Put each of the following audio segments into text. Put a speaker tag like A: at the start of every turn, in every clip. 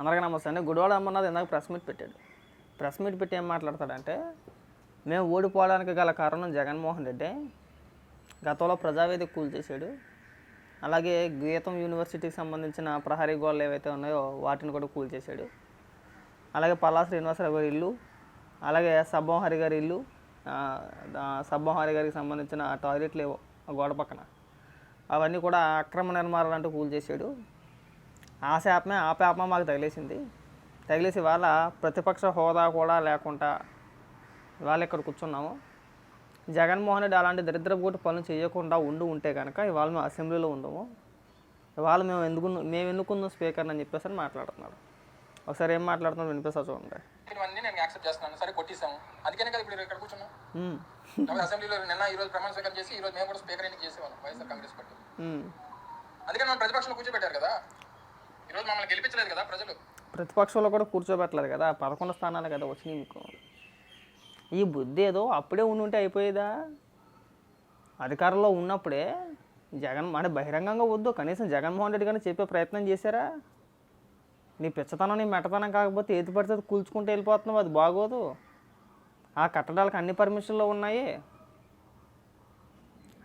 A: అందరికీ నమస్తే అండి. గుడివాడ అమ్మన్నది ఇందాక ప్రెస్ మీట్ పెట్టాడు. ప్రెస్ మీట్ పెట్టి ఏం మాట్లాడతాడంటే మేము ఓడిపోవడానికి గల కారణం జగన్మోహన్ రెడ్డి. గతంలో ప్రజావేదిక కూల్చేశాడు అలాగే గీతం యూనివర్సిటీకి సంబంధించిన ప్రహరీ గోడలు ఏవైతే ఉన్నాయో వాటిని కూడా కూల్చేశాడు అలాగే పల్లా శ్రీనివాసరావు గారి ఇల్లు అలాగే సబ్బంహరి గారి ఇల్లు సబ్బంహరి గారికి సంబంధించిన టాయిలెట్లు ఏవో గోడ పక్కన. అవన్నీ కూడా అక్రమ నిర్మాణాలు అంటూ కూల్చేశాడు ఆ శాపమే ఆ పాపమే మాకు తగిలేసింది. తగిలేసి వాళ్ళ ప్రతిపక్ష హోదా కూడా లేకుండా ఇవాళ ఇక్కడ కూర్చున్నాము. జగన్మోహన్ రెడ్డి అలాంటి దరిద్రపు పనులు చేయకుండా ఉండి ఉంటే కనుక ఇవాళ మేము అసెంబ్లీలో ఉండము. ఇవాళ మేము ఎందుకు మేము ఎన్నుకుందాం స్పీకర్ అని చెప్పేసి అని మాట్లాడుతున్నాడు. ఒకసారి ఏం మాట్లాడుతున్నాడు వినిపిస్తా చూడండి.
B: నేను యాక్సెప్ట్ చేస్తున్నాను. సరే కొట్టేసాము అందుకనే కదా ఇప్పుడు ఇక్కడ కూర్చున్నాం.
A: ఉమ్,
B: లేకపోతే అసెంబ్లీలో నిన్న ఈ రోజు ప్రమాణ స్వీకారం చేసి ఈ రోజు మేము కూడా స్పీకర్ ఎన్నిక చేసేవాళ్ళం వైఎస్ఆర్ కాంగ్రెస్ పార్టీ.
A: ఉమ్.
B: అందుకని మనం ప్రతిపక్షంలో కూర్చోబెట్టారు కదా. రోజు మమ్మల్ని గెలిపించలేదు కదా ప్రజలు?
A: ప్రతిపక్షంలో కూడా కూర్చోబెట్టలేదు కదా పదకొండు స్థానాలు కదా వచ్చినాయి మీకు. ఈ బుద్ధి ఏదో అప్పుడే ఉండి ఉంటే అయిపోయేదా? అధికారంలో ఉన్నప్పుడే జగన్ అంటే బహిరంగంగా వద్దు కనీసం జగన్మోహన్ రెడ్డి గారిని చెప్పే ప్రయత్నం చేశారా? నీ పిచ్చతనం నీ మెట్టతనం కాకపోతే ఏది పడితే అది కూల్చుకుంటూ వెళ్ళిపోతున్నావు అది బాగోదు. ఆ కట్టడాలకు అన్ని పర్మిషన్లు ఉన్నాయి.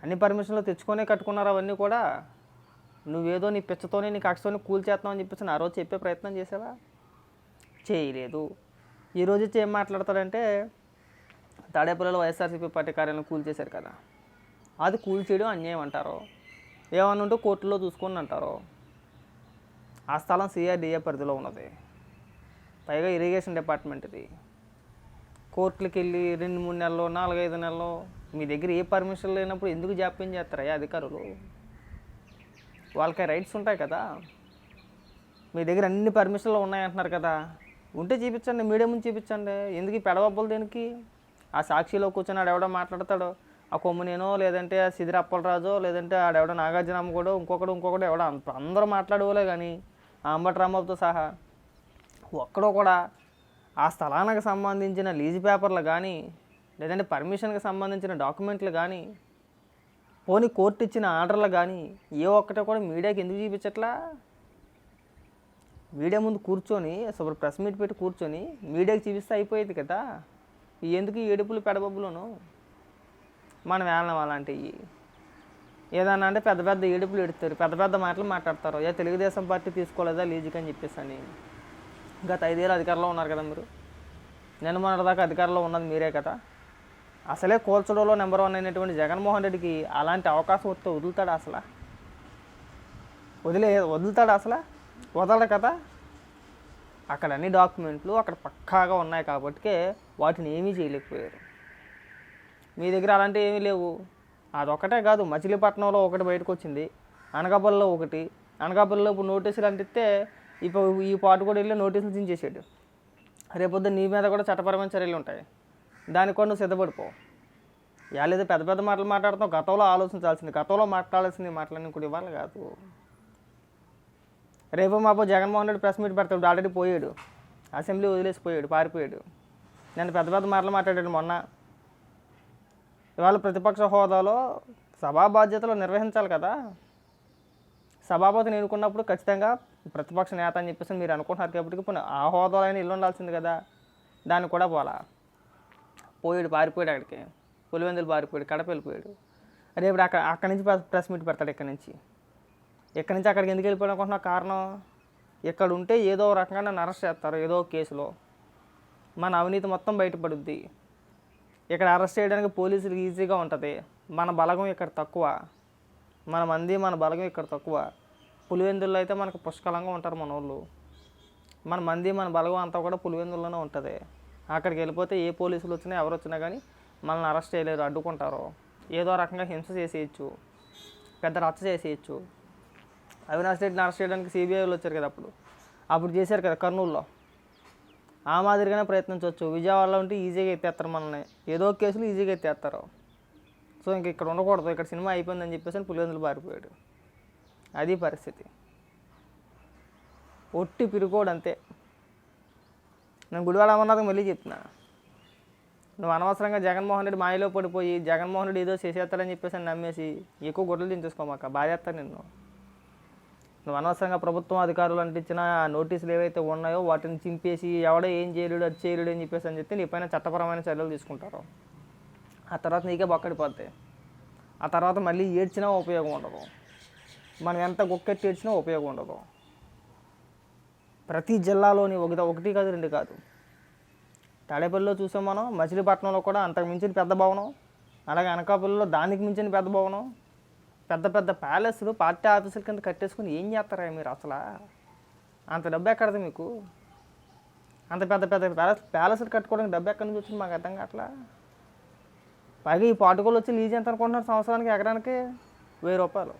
A: అన్ని పర్మిషన్లు తెచ్చుకొనే కట్టుకున్నారు అవన్నీ కూడా. నువ్వేదో నీ పిచ్చతోనే నీ కక్షతోనే కూల్చేస్తున్నావు అని చెప్పేసి ఆ రోజు చెప్పే ప్రయత్నం చేసావా? చేయలేదు. ఈరోజు వచ్చి ఏం మాట్లాడతాడంటే తాడేపల్లిలో వైఎస్ఆర్సీపీ పార్టీ కార్యాలయం కూల్చేశారు కదా. అది కూల్చేయడం అన్యాయం అంటారు. ఏమన్నా ఉంటే కోర్టులో చూసుకోండి అంటారు. ఆ స్థలం సిఆర్డిఏ పరిధిలో ఉన్నది. పైగా ఇరిగేషన్ డిపార్ట్మెంట్ ఇది. కోర్టులకు వెళ్ళి రెండు మూడు నెలలు నాలుగైదు నెలలు మీ దగ్గర ఏ పర్మిషన్ లేనప్పుడు ఎందుకు జాప్యం చేస్తారా అధికారులు? వాళ్ళకి రైట్స్ ఉంటాయి కదా. మీ దగ్గర అన్ని పర్మిషన్లు ఉన్నాయంటున్నారు కదా. ఉంటే చూపించండి మీడియం ముందు చూపించండి. ఎందుకు ఈ పెడవబ్బలు దేనికి? ఆ సాక్షిలో కూర్చొని ఆడెవడో మాట్లాడతాడు? ఆ కొమ్మునేనో లేదంటే ఆ సిదిరి అప్పలరాజో లేదంటే ఆడెవడో నాగార్జునమ్మ కూడా ఇంకొకడు ఇంకొకడు ఎవడో అంత- అందరూ మాట్లాడవలే కానీ ఆ సహా. ఒక్కడో కూడా ఆ స్థలానికి సంబంధించిన లీజ్ పేపర్లు కానీ లేదంటే పర్మిషన్కి సంబంధించిన డాక్యుమెంట్లు కానీ పోనీ కోర్టు ఇచ్చిన ఆర్డర్లు కానీ ఏ ఒక్కటే కూడా మీడియాకి ఎందుకు చూపించట్లా? మీడియా ముందు కూర్చొని అసలు ప్రెస్ మీట్ పెట్టి కూర్చొని మీడియాకి చూపిస్తే అయిపోయేది కదా. ఎందుకు ఏడుపులు పెడబబ్బులను? మనం వేళం అలాంటివి ఏదన్నా అంటే పెద్ద పెద్ద ఏడుపులు ఎడుతారు పెద్ద పెద్ద మాటలు మాట్లాడతారు. ఏ తెలుగుదేశం పార్టీ తీసుకోలేదా లీజుకి అని చెప్పేసి అని. గత ఐదేళ్ళు అధికారంలో ఉన్నారు కదా మీరు. నేను మొన్నటిదాకా అధికారంలో ఉన్నది మీరే కదా. అసలే కోల్చడంలో నెంబర్ వన్ అయినటువంటి జగన్మోహన్ రెడ్డికి అలాంటి అవకాశం వస్తే వదులుతాడు అసలు? వదిలే వదులుతాడు అసలు? వదలడు కదా. అక్కడ అన్ని డాక్యుమెంట్లు అక్కడ పక్కాగా ఉన్నాయి కాబట్టికే వాటిని ఏమీ చేయలేకపోయారు. మీ దగ్గర అలాంటివి ఏమీ లేవు. అదొకటే కాదు మచిలీపట్నంలో ఒకటి బయటకు వచ్చింది అనకాపల్లిలో ఒకటి. అనకాపల్లిలో ఇప్పుడు నోటీసులు అంటిస్తే ఇప్పుడు ఈ పాటు కూడా వెళ్ళి నోటీసులు చించేసాడు. రేపొద్దు నీ మీద కూడా చట్టపరమైన చర్యలు ఉంటాయి. దానికి కూడా నువ్వు సిద్ధపడిపో లేదా పెద్ద పెద్ద మాటలు మాట్లాడుతావు గతంలో ఆలోచించాల్సింది గతంలో మాట్లాడాల్సింది మాటలన్నీ కూడా ఇవ్వాలి కాదు. రేపు మాపు జగన్మోహన్ రెడ్డి ప్రెస్ మీట్ పెడతాడు ఆల్రెడీ పోయాడు. అసెంబ్లీ వదిలేసిపోయాడు పారిపోయాడు. నేను పెద్ద పెద్ద మాటలు మాట్లాడాడు మొన్న. ఇవాళ ప్రతిపక్ష హోదాలో సభా బాధ్యతలు నిర్వహించాలి కదా. సభాపతిని ఎన్నుకున్నప్పుడు ఖచ్చితంగా ప్రతిపక్ష నేత అని చెప్పేసి మీరు అనుకుంటున్నారు కాబట్టి ఆ హోదాలో అయినా ఇల్లు ఉండాల్సింది కదా. దాన్ని కూడా పోలా పోయాడు పారిపోయాడు అక్కడికి. పులివెందులు పారిపోయాడు కడప వెళ్ళిపోయాడు. రేపు అక్కడ అక్కడి నుంచి ప్రెస్- ప్రెస్ మీట్ పెడతాడు ఇక్కడి నుంచి. ఇక్కడి నుంచి అక్కడికి ఎందుకు వెళ్ళిపోయాడు అనుకుంటున్నా కారణం? ఇక్కడ ఉంటే ఏదో రకంగా నన్ను అరెస్ట్ చేస్తారు ఏదో ఒక కేసులో. మన అవినీతి మొత్తం బయటపడుద్ది. ఇక్కడ అరెస్ట్ చేయడానికి పోలీసులకు ఈజీగా ఉంటుంది. మన బలగం ఇక్కడ తక్కువ. మన మంది మన బలగం ఇక్కడ తక్కువ. పులివెందుల్లో అయితే మనకు పుష్కలంగా ఉంటారు మన వాళ్ళు మన మంది మన బలగం అంతా కూడా పులివెందుల్లోనే ఉంటుంది. అక్కడికి వెళ్ళిపోతే ఏ పోలీసులు వచ్చినా ఎవరు వచ్చినా కానీ మనల్ని అరెస్ట్ చేయలేరు అడ్డుకుంటారు. ఏదో రకంగా హింస చేసేయచ్చు పెద్ద రచ్చ చేసేయచ్చు. అవినాష్ రెడ్డిని అరెస్ట్ చేయడానికి సిబిఐలు వచ్చారు కదా అప్పుడు. అప్పుడు చేశారు కదా కర్నూలులో. ఆ మాదిరిగానే ప్రయత్నించవచ్చు. విజయవాడలో ఉంటే ఈజీగా ఎత్తేస్తారు మనల్ని. ఏదో కేసులు ఈజీగా ఎత్తేస్తారు. సో ఇంక ఇక్కడ ఉండకూడదు. ఇక్కడ సినిమా అయిపోయిందని చెప్పేసి అని పులివెందులు పారిపోయాడు. అది పరిస్థితి. ఒట్టి పిరుకోడు అంతే. నేను గుడివాడ అమర్నాథ్కి మళ్ళీ చెప్తున్నా నువ్వు అనవసరంగా జగన్మోహన్ రెడ్డి మాయలో పడిపోయి జగన్మోహన్ రెడ్డి ఏదో చేసేస్తాడని చెప్పేసి అని నమ్మేసి ఎక్కువ గొడ్డలు దించేసుకోమాక బాధేస్తా నిన్ను. నువ్వు అనవసరంగా ప్రభుత్వం అధికారులు అంటించిన నోటీసులు ఏవైతే ఉన్నాయో వాటిని చింపేసి ఎవడో ఏం చేయలేడు అది చేయలేడు అని చెప్పేసి అని చెప్తే నీ పైన చట్టపరమైన చర్యలు తీసుకుంటారు. ఆ తర్వాత నీకే బొక్కడిపోతాయి ఆ తర్వాత మళ్ళీ ఏడ్చినా ఉపయోగం ఉండదు. మనం ఎంత గొక్కెట్టి ఏడ్చినా ఉపయోగం ఉండదు. ప్రతి జిల్లాలోని ఒకటి ఒకటి కాదు రెండు కాదు. తాడేపల్లిలో చూసాం మనం మచిలీపట్నంలో కూడా అంతకు మించిన పెద్ద భవనం అలాగే అనకాపల్లిలో దానికి మించిన పెద్ద భవనం పెద్ద పెద్ద ప్యాలెస్లు పార్టీ ఆఫీసుల కింద కట్టేసుకుని ఏం చేస్తారా మీరు అసలు? అంత డబ్బు ఎక్కడది మీకు? అంత పెద్ద పెద్ద ప్యాలెస్ ప్యాలెస్లు కట్టుకోవడానికి డబ్బు ఎక్కడి నుంచి వచ్చింది మాకు అర్థం కావట్లా? పైగా ఈ పాటుకోలు వచ్చి లీజ్ ఎంత అనుకుంటున్నారు సంవత్సరానికి ఎకరానికి? వెయ్యి రూపాయలు.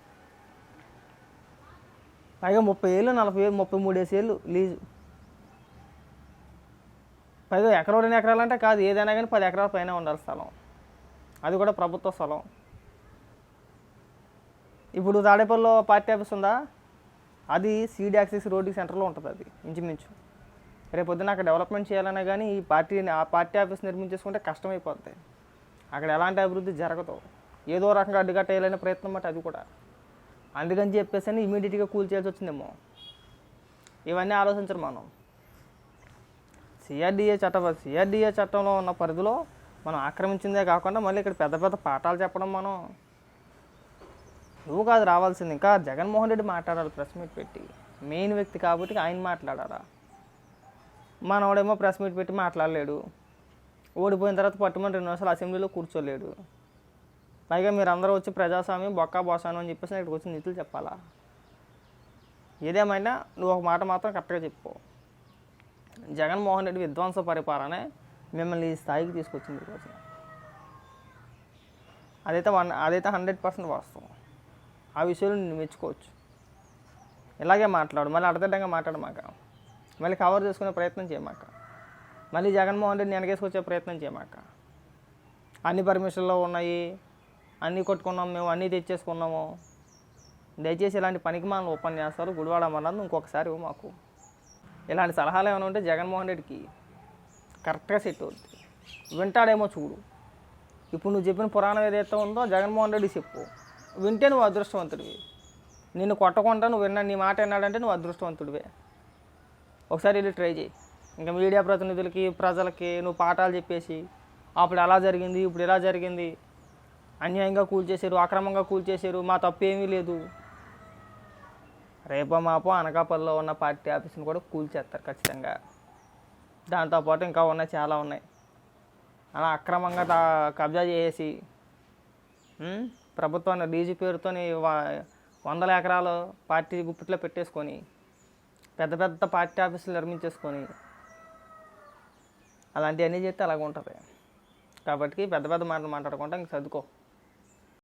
A: పైగా ముప్పై ఏళ్ళు నలభై ఏళ్ళు ముప్పై మూడేసి ఏళ్ళు లీజు. పైగా ఎకరం రెండు ఎకరాలు అంటే కాదు ఏదైనా కానీ పది ఎకరాల పైన ఉండాలి స్థలం. అది కూడా ప్రభుత్వ స్థలం. ఇప్పుడు తాడేపల్లిలో పార్టీ ఆఫీస్ ఉందా? అది సీడ్ యాక్సిస్ రోడ్డు సెంటర్లో ఉంటుంది అది ఇంచుమించు. రేపు పొద్దున అక్కడ డెవలప్మెంట్ చేయాలన్నా కానీ ఈ పార్టీ ఆ పార్టీ ఆఫీస్ నిర్మించేసుకుంటే కష్టమైపోద్ది. అక్కడ ఎలాంటి అభివృద్ధి జరగదు. ఏదో రకంగా అడ్డుకట్టేయాలనే ప్రయత్నం బట్టి అది కూడా. అందుకని చెప్పేసి అని ఇమీడియట్గా కూల్ చేయాల్సి వచ్చిందేమో. ఇవన్నీ ఆలోచించరు మనం. సిఆర్డిఏ చట్టం సిఆర్డిఏ చట్టంలో ఉన్న పరిధిలో మనం ఆక్రమించిందే కాకుండా మళ్ళీ ఇక్కడ పెద్ద పెద్ద పాఠాలు చెప్పడం మనం. నువ్వు కాదు రావాల్సింది. ఇంకా జగన్మోహన్ రెడ్డి మాట్లాడాలి ప్రెస్ మీట్ పెట్టి. మెయిన్ వ్యక్తి కాబట్టి ఆయన మాట్లాడారా మనవాడేమో ప్రెస్ మీట్ పెట్టి మాట్లాడలేడు. ఓడిపోయిన తర్వాత పట్టుమని రెండు నిమిషాలు అసెంబ్లీలో కూర్చోలేడు. పైగా మీరు అందరూ వచ్చి ప్రజాస్వామ్యం బొక్కా బోసాను అని చెప్పేసి ఇక్కడికి వచ్చి నిధులు చెప్పాలా? ఏదేమైనా నువ్వు ఒక మాట మాత్రం కరెక్ట్గా చెప్పు. జగన్మోహన్ రెడ్డి విధ్వంస పరిపాలనే మిమ్మల్ని ఈ స్థాయికి తీసుకొచ్చింది ఈరోజు అదైతే వన్ అదైతే హండ్రెడ్ పర్సెంట్ వాస్తవం. ఆ విషయంలో నేను మెచ్చుకోవచ్చు. ఇలాగే మాట్లాడు మళ్ళీ అడతడ్డంగా మాట్లాడమాక మళ్ళీ కవర్ చేసుకునే ప్రయత్నం చేయమాక మళ్ళీ జగన్మోహన్ రెడ్డిని వెనకేసుకొచ్చే ప్రయత్నం చేయమాక అన్ని పర్మిషన్లో ఉన్నాయి అన్నీ కొట్టుకున్నాం మేము అన్నీ తెచ్చేసుకున్నాము. దయచేసి ఇలాంటి పనికి మన ఉపన్యాసాలు గుడివాడ అమర్నాథ్ ఇంకొకసారి మాకు. ఇలాంటి సలహాలు ఏమైనా ఉంటే జగన్మోహన్ రెడ్డికి కరెక్ట్గా సెట్ అవుతుంది వింటాడేమో చూడు. ఇప్పుడు నువ్వు చెప్పిన పురాణం ఏదైతే ఉందో జగన్మోహన్ రెడ్డి చెప్పు. వింటే నువ్వు అదృష్టవంతుడివి. నిన్ను కొట్టకుండా నువ్వు విన్నా నీ మాట విన్నాడంటే నువ్వు అదృష్టవంతుడివే. ఒకసారి వెళ్ళి ట్రై చేయి. ఇంకా మీడియా ప్రతినిధులకి ప్రజలకి నువ్వు పాఠాలు చెప్పేసి అప్పుడు అలా జరిగింది ఇప్పుడు ఇలా జరిగింది అన్యాయంగా కూల్చేశారు అక్రమంగా కూల్చేశారు మా తప్పు ఏమీ లేదు. రేపో మాపో అనకాపల్లిలో ఉన్న పార్టీ ఆఫీస్ని కూడా కూల్చేస్తారు ఖచ్చితంగా. దాంతోపాటు ఇంకా ఉన్నాయి చాలా ఉన్నాయి. అలా అక్రమంగా కబ్జా చేసి ప్రభుత్వాన్ని డీజీ పేరుతోని వందల ఎకరాలు పార్టీ గుప్పిట్లో పెట్టేసుకొని పెద్ద పెద్ద పార్టీ ఆఫీసులు నిర్మించేసుకొని అలాంటివన్నీ చేస్తే అలాగ ఉంటుంది కాబట్టి పెద్ద పెద్ద మాటలు మాట్లాడకుండా ఇంక చదువుకో